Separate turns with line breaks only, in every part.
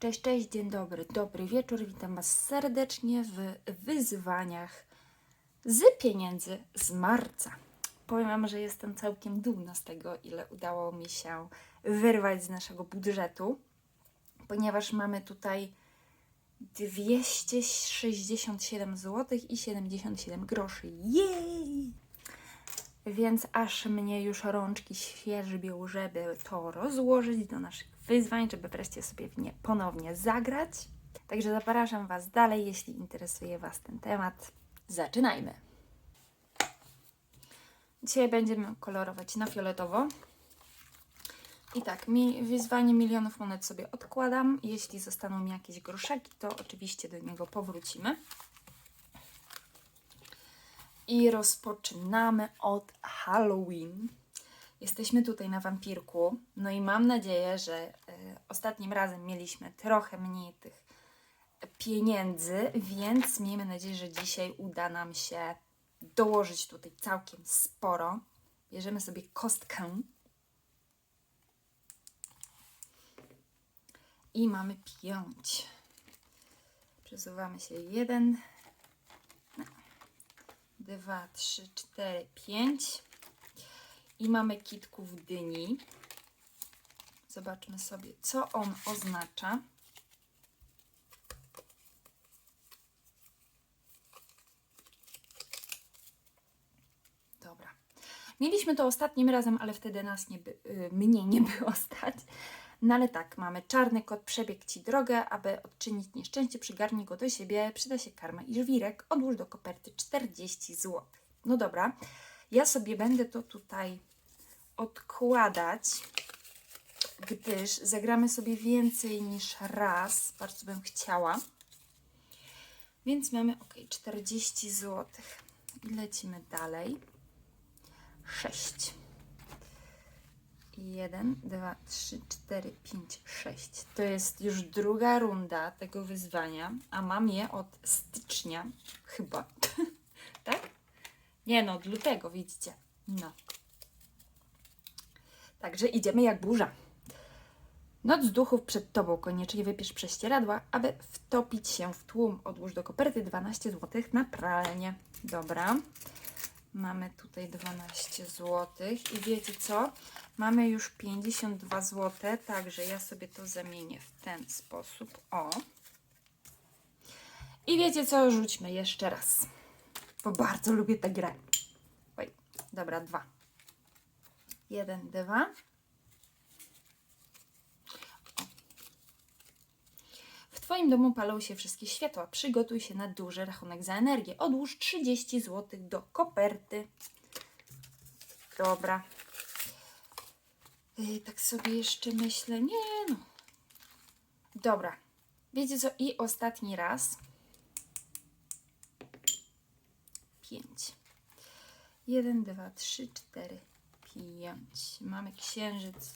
Cześć, cześć, dzień dobry, dobry wieczór. Witam Was serdecznie w wyzwaniach z pieniędzy z marca. Powiem Wam, że jestem całkiem dumna z tego, ile udało mi się wyrwać z naszego budżetu, ponieważ mamy tutaj 267 zł i 77 groszy. Jej! Więc aż mnie już rączki świerzbią, żeby to rozłożyć do naszych wyzwań, żeby wreszcie sobie w nie ponownie zagrać. Także zapraszam Was dalej, jeśli interesuje Was ten temat. Zaczynajmy! Dzisiaj będziemy kolorować na fioletowo. I tak, mi wyzwanie milionów monet sobie odkładam. Jeśli zostaną mi jakieś groszeki, to oczywiście do niego powrócimy. I rozpoczynamy od Halloween. Jesteśmy tutaj na wampirku. No i mam nadzieję, że y, ostatnim razem mieliśmy trochę mniej tych pieniędzy, więc miejmy nadzieję, że dzisiaj uda nam się dołożyć tutaj całkiem sporo. Bierzemy sobie kostkę. I mamy pięć. Przesuwamy się jeden, dwa, trzy, cztery, pięć. I mamy kitków dyni. Zobaczmy sobie, co on oznacza. Dobra. Mieliśmy to ostatnim razem, ale wtedy nas nie by, y, mnie nie było stać. No ale tak, mamy czarny kot, przebieg Ci drogę, aby odczynić nieszczęście, przygarnij go do siebie, przyda się karma i żwirek, odłóż do koperty 40 zł. No dobra, ja sobie będę to tutaj odkładać, gdyż zagramy sobie więcej niż raz, bardzo bym chciała. Więc mamy ok, 40 zł. I lecimy dalej. 6. 1, 2, 3, 4, 5, 6. To jest już druga runda tego wyzwania, a mam je od stycznia chyba. tak? Nie no, od lutego, widzicie. No. Także idziemy jak burza. Noc duchów przed tobą koniecznie wypisz prześcieradła, aby wtopić się w tłum. Odłóż do koperty 12 zł na pralnię. Dobra. Mamy tutaj 12 zł i wiecie co? Mamy już 52 zł, także ja sobie to zamienię w ten sposób. O. I wiecie co? Rzućmy jeszcze raz, bo bardzo lubię tę grę. Oj, dobra, dwa. Jeden, dwa. W Twoim domu palą się wszystkie światła. Przygotuj się na duży rachunek za energię. Odłóż 30 zł do koperty. Dobra. Yy, tak sobie jeszcze myślę. Nie no. Dobra. Wiecie co? I ostatni raz. 5. 1, 2, 3, 4, 5. Mamy księżyc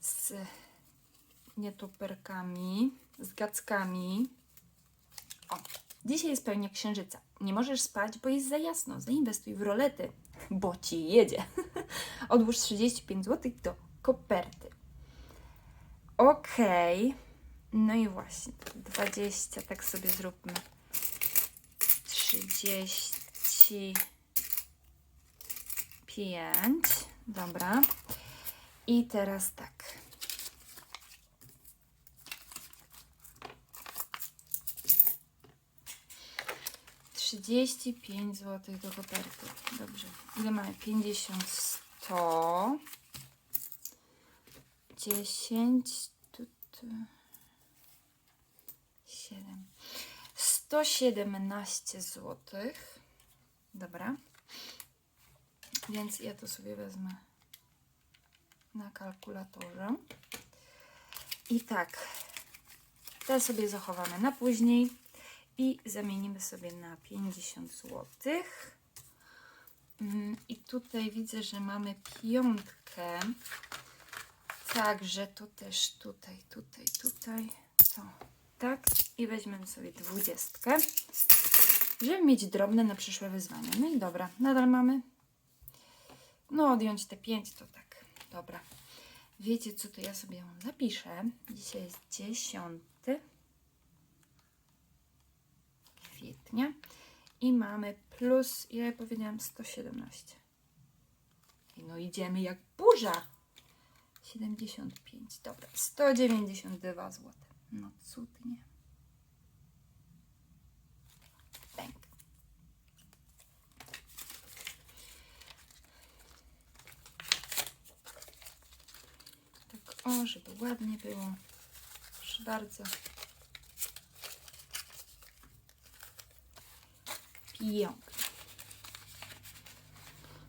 z nietoperkami, z gackami. O, dzisiaj jest pełnia księżyca. Nie możesz spać, bo jest za jasno. Zainwestuj w rolety, bo ci jedzie. Odłóż 35 zł do koperty. Ok. No i właśnie, 20, tak sobie zróbmy. 35. Dobra. I teraz tak. Trzydzieści pięć złotych do koperty. Dobrze. Ile mamy? Pięćdziesiąt, sto. Dziesięć. Tu, tu. Siedem. Sto siedemnaście złotych. Dobra. Więc ja to sobie wezmę na kalkulatorze. I tak, te sobie zachowamy na później i zamienimy sobie na 50 zł. Mm, I tutaj widzę, że mamy piątkę. Także to też tutaj, tutaj, tutaj. To tak. I weźmiemy sobie dwudziestkę, żeby mieć drobne na przyszłe wyzwania. No i dobra, nadal mamy. No odjąć te 5 to tak. Dobra. Wiecie co, to ja sobie ją napiszę. Dzisiaj jest 10 kwietnia i mamy plus, ja powiedziałam, 117. I no idziemy jak burza. 75, dobra, 192 zł. No cudnie. Bęk. Tak, o, żeby ładnie było. Proszę bardzo. Pięknie.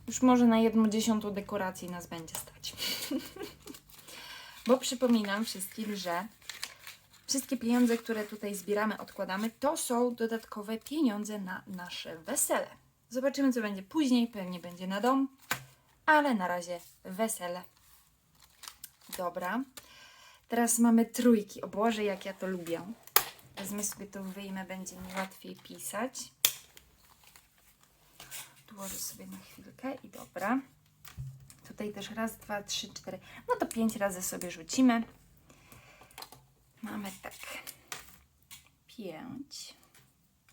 Już może na jedną dziesiątą dekoracji nas będzie stać. Bo przypominam wszystkim, że wszystkie pieniądze, które tutaj zbieramy, odkładamy, to są dodatkowe pieniądze na nasze wesele. Zobaczymy, co będzie później. Pewnie będzie na dom, ale na razie wesele. Dobra. Teraz mamy trójki. O Boże, jak ja to lubię. Wezmę sobie to, wyjmę, będzie mi łatwiej pisać. Odłożę sobie na chwilkę i dobra. Tutaj też raz, dwa, trzy, cztery. No to pięć razy sobie rzucimy. Mamy tak. Pięć.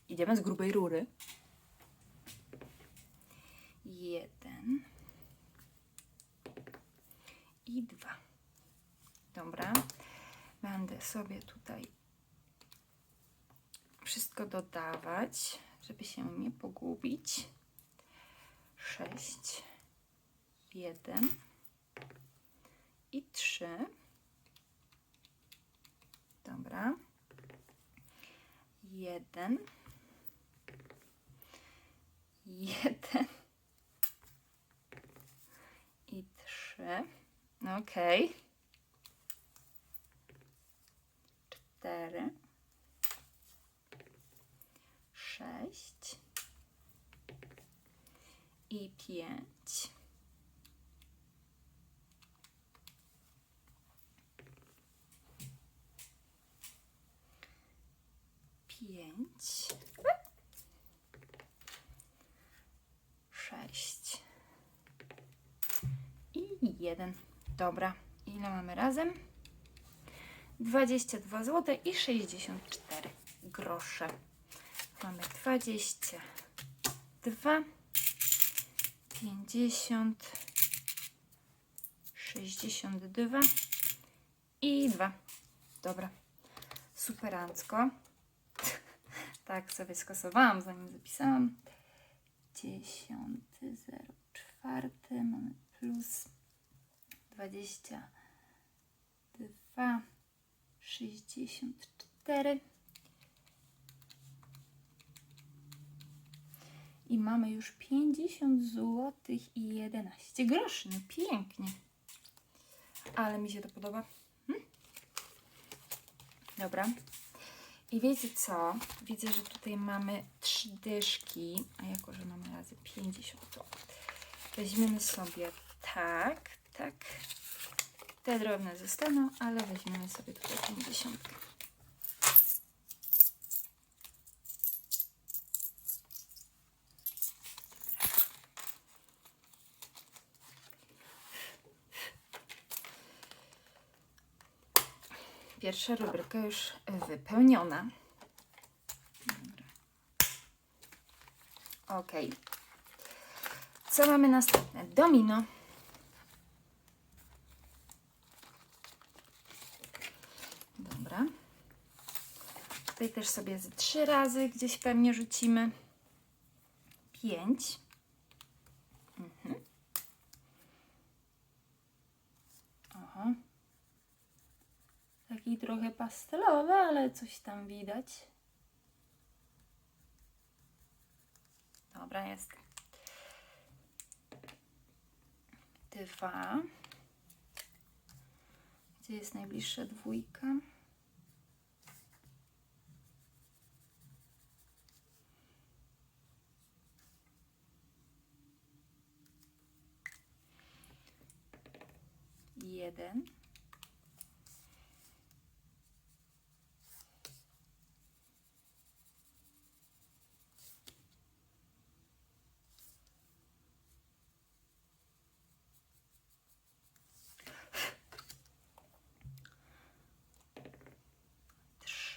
Idziemy z grubej rury. Jeden. I dwa. Dobra. Będę sobie tutaj wszystko dodawać, żeby się nie pogubić. Sześć. Jeden. I trzy. Dobra. Jeden. Jeden. I trzy. No Okej. Cztery. Sześć. I pięć. pięć, sześć i jeden. Dobra, ile mamy razem? 22 zł i 64 grosze. Mamy 22, 50, 62 i 2. Dobra, superancko. Tak sobie skasowałam, zanim zapisałam. Dziesiąty, zero, czwarty, mamy plus dwadzieścia dwa, sześćdziesiąt cztery. I mamy już 50 zł i 11 groszy. No pięknie. Ale mi się to podoba. Hm? Dobra. I wiecie co? Widzę, że tutaj mamy trzy dyszki, a jako, że mamy razy 50, to weźmiemy sobie tak, tak. Te drobne zostaną, ale weźmiemy sobie tutaj 50. Pierwsza rubryka już wypełniona. Dobra. Ok. Co mamy następne? Domino. Dobra. Tutaj też sobie trzy razy gdzieś pewnie rzucimy. Pięć. Trochę pastelowy, ale coś tam widać. Dobra, jest. Dwa. Gdzie jest najbliższa dwójka? Jeden.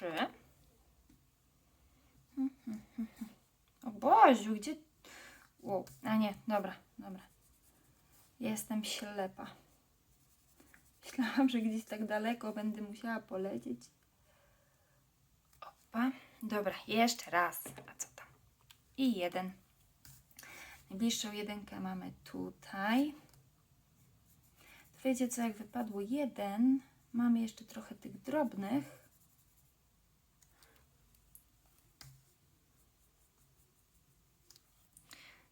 trzy. O Boziu, gdzie... Wow, a nie, dobra, dobra. Jestem ślepa. Myślałam, że gdzieś tak daleko będę musiała polecieć. Opa. Dobra, jeszcze raz. A co tam? I jeden. Najbliższą jedynkę mamy tutaj. Wiecie co, jak wypadło jeden, mamy jeszcze trochę tych drobnych.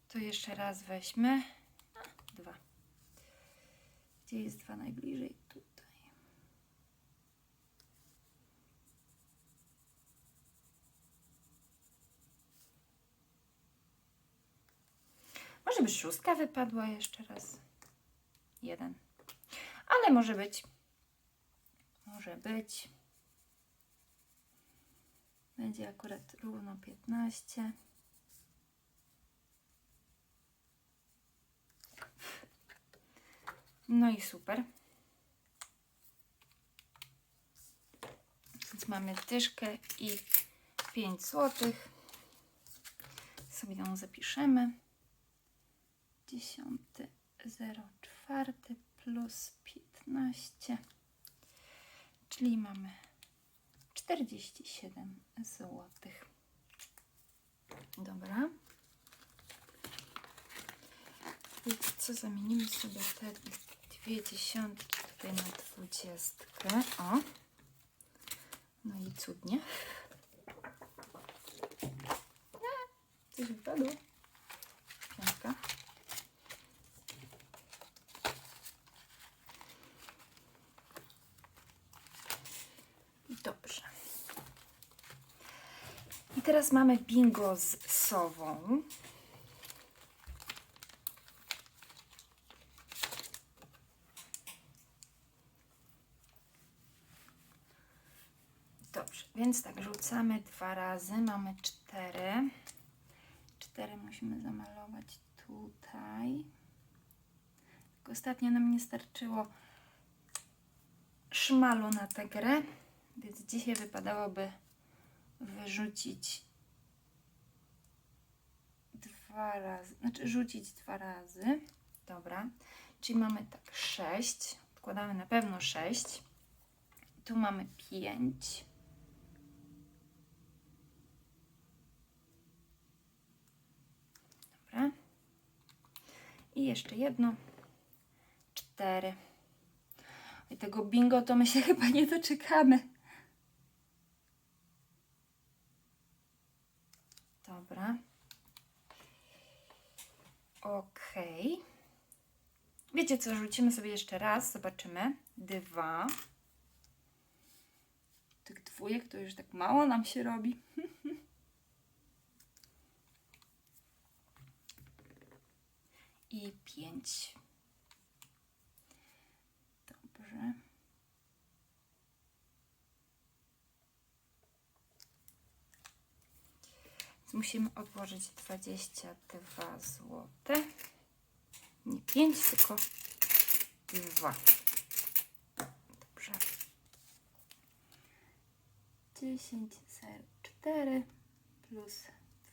To jeszcze raz weźmy. A, dwa. Gdzie jest dwa najbliżej? Tutaj. Może by szóstka wypadła jeszcze raz. Jeden. Ale może być. Może być. Będzie akurat równo 15. No i super. Więc mamy dyszkę i 5 zł. Sobie ją zapiszemy. 10.04 plus 15, czyli mamy 47 zł. Dobra. Wiecie co, zamienimy sobie te dwie dziesiątki tutaj na dwudziestkę. O. No i cudnie. A, Coś wypadło. Piątka. Dobrze. I teraz mamy bingo z sową. Dobrze, więc tak, rzucamy dwa razy, mamy cztery. Cztery musimy zamalować tutaj. Tylko ostatnio nam nie starczyło szmalu na tę grę, więc dzisiaj wypadałoby wyrzucić dwa razy, znaczy rzucić dwa razy. Dobra, czyli mamy tak 6, odkładamy na pewno 6. Tu mamy 5. Dobra. I jeszcze jedno. 4. I tego bingo to my się chyba nie doczekamy. Dobra. Okej. Wiecie co, rzucimy sobie jeszcze raz, zobaczymy. Dwa. Tych dwójek to już tak mało nam się robi. I pięć. Dobrze. Więc musimy odłożyć 22 zł. Nie 5, tylko 2. Dobrze. 10, 4 plus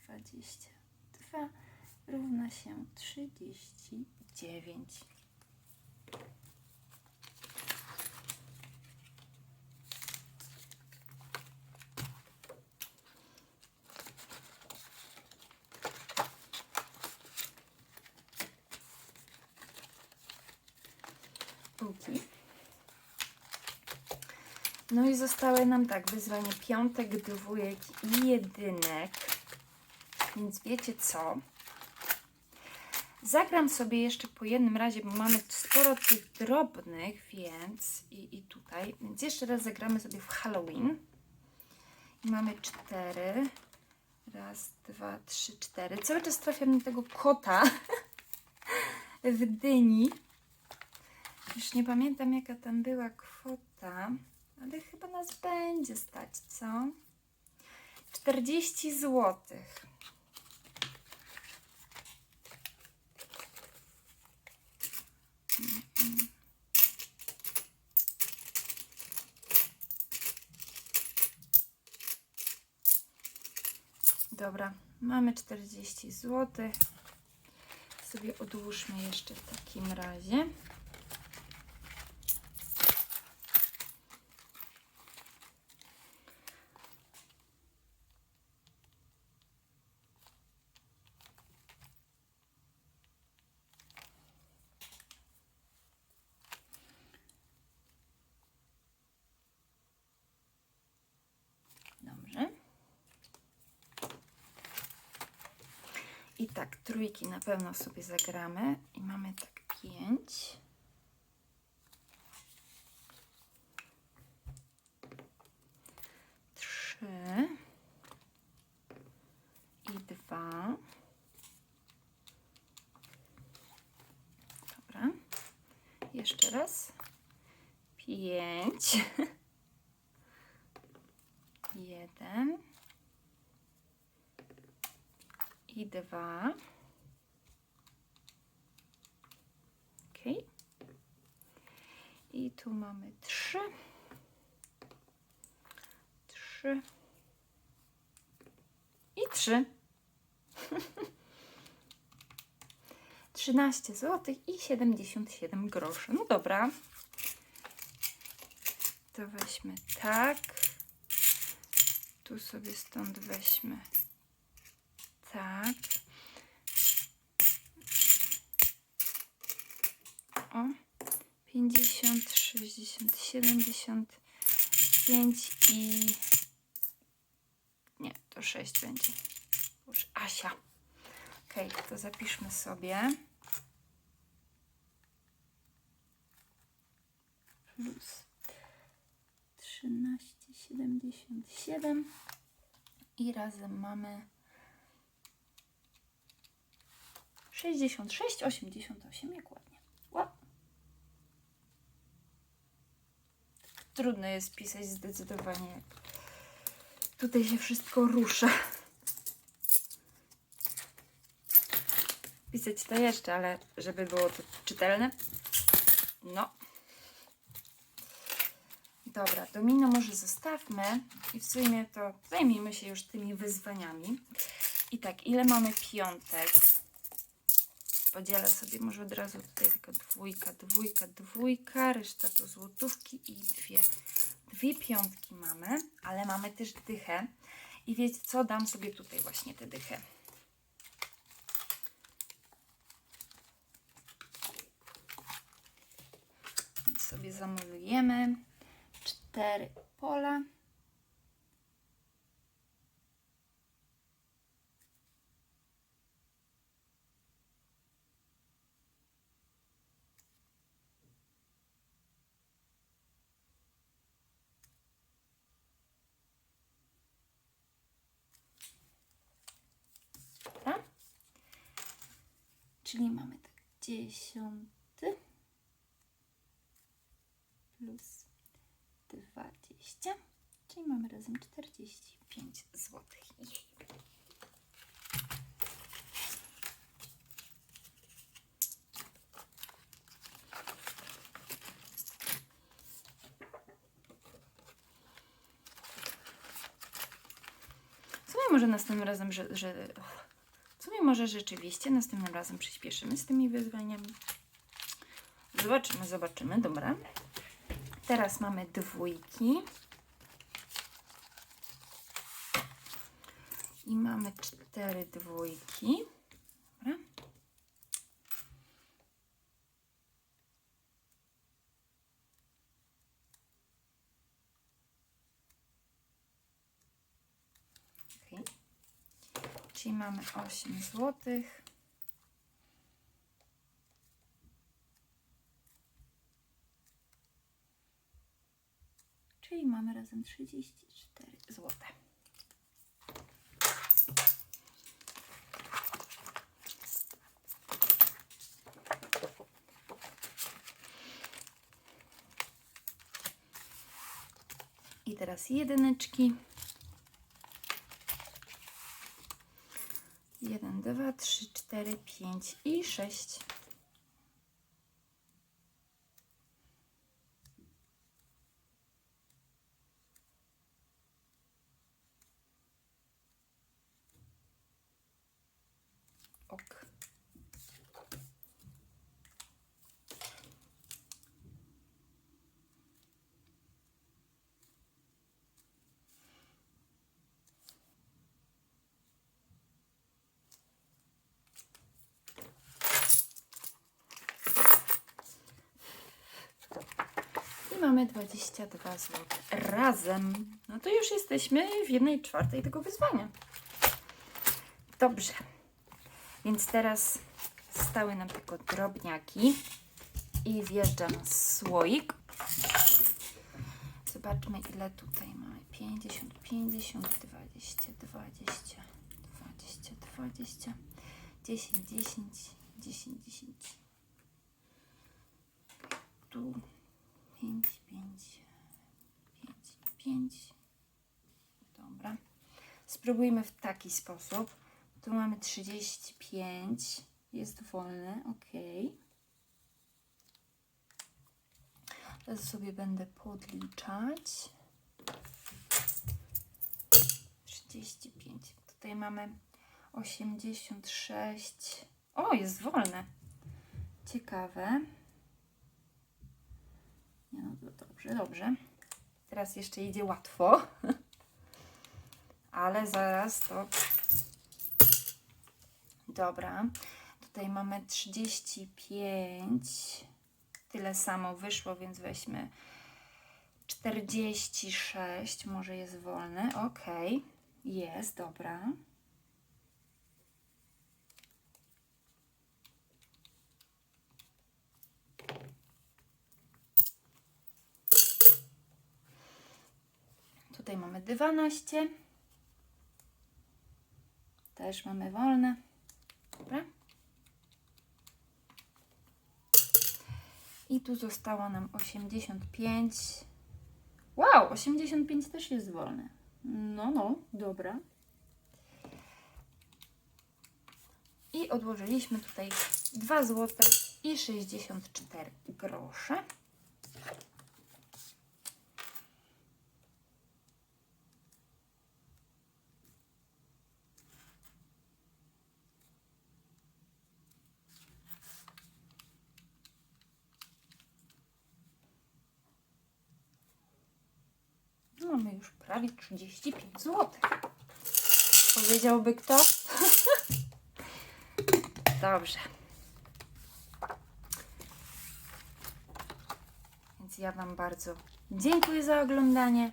22 równa się 39. Półki. No i zostały nam tak wyzwanie piątek, dwójek i jedynek. Więc wiecie co? Zagram sobie jeszcze po jednym razie, bo mamy sporo tych drobnych, więc i, i tutaj. Więc jeszcze raz zagramy sobie w Halloween. I mamy cztery. Raz, dwa, trzy, cztery. Cały czas trafiam na tego kota w dyni. Już nie pamiętam jaka tam była kwota, ale chyba nas będzie stać, co? 40 złotych. Dobra, mamy 40 zł. Sobie odłóżmy jeszcze w takim razie. Dobrze. I tak, trójki na pewno sobie zagramy. I mamy tak pięć. Trzy. I dwa. Dobra. Jeszcze raz. Pięć. Jeden. I dwa. Ok. I tu mamy trzy. Trzy. I trzy. 13 zł i 77 groszy. No dobra. To weźmy tak. Tu sobie stąd weźmy tak. O. 50, 60, 75 i... Nie, to 6 będzie. Już Asia. Ok, to zapiszmy sobie. Plus 13,77 i razem mamy 66, 88, jak ładnie. Ła. Trudno jest pisać zdecydowanie. Tutaj się wszystko rusza. Pisać to jeszcze, ale żeby było to czytelne. No. Dobra, domino może zostawmy i w sumie to zajmijmy się już tymi wyzwaniami. I tak, ile mamy piątek? Podzielę sobie może od razu tutaj tylko dwójka, dwójka, dwójka, reszta to złotówki i dwie. Dwie piątki mamy, ale mamy też dychę. I wiecie co? Dam sobie tutaj właśnie tę dychę. Sobie zamalujemy cztery pola. Dobra. Czyli mamy tak dziesiąty plus 20, czyli mamy razem 45 zł. W sumie może następnym razem, że, że może rzeczywiście następnym razem przyspieszymy z tymi wyzwaniami. Zobaczymy, zobaczymy, dobra. Teraz mamy dwójki. I mamy cztery dwójki. Dobra. Okay. Czyli mamy 8 złotych. Czyli mamy razem 34 zł. I teraz jedyneczki. 1, 2, 3, 4, 5 i 6. Mamy 22 zł razem. No to już jesteśmy w jednej czwartej tego wyzwania. Dobrze. Więc teraz zostały nam tylko drobniaki i wjeżdża na słoik. Zobaczmy ile tutaj mamy. 50, 50, 20, 20, 20, 20, 10, 10, 10, 10. Tu 5, 5, 5, 5. Dobra. Spróbujmy w taki sposób. Tu mamy 35. Jest wolny. Ok. Teraz sobie będę podliczać. 35. Tutaj mamy 86. O, jest wolne. Ciekawe. Nie no, to dobrze, dobrze. Teraz jeszcze idzie łatwo. Ale zaraz to. Dobra. Tutaj mamy 35. Tyle samo wyszło, więc weźmy 46. Może jest wolny. Ok. Jest, dobra. Tutaj mamy 12. Też mamy wolne. Dobra. I tu zostało nam 85. Wow, 85 też jest wolne. No, no, dobra. I odłożyliśmy tutaj 2 zł i 64 grosze. Mamy już prawie 35 zł. Powiedziałby kto? Dobrze. Więc ja Wam bardzo dziękuję za oglądanie.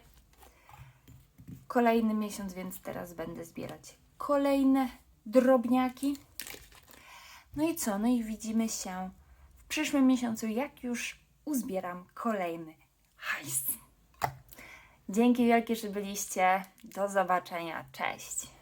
Kolejny miesiąc, więc teraz będę zbierać kolejne drobniaki. No i co? No i widzimy się w przyszłym miesiącu, jak już uzbieram kolejny hajs. Dzięki wielkie, że byliście. Do zobaczenia. Cześć.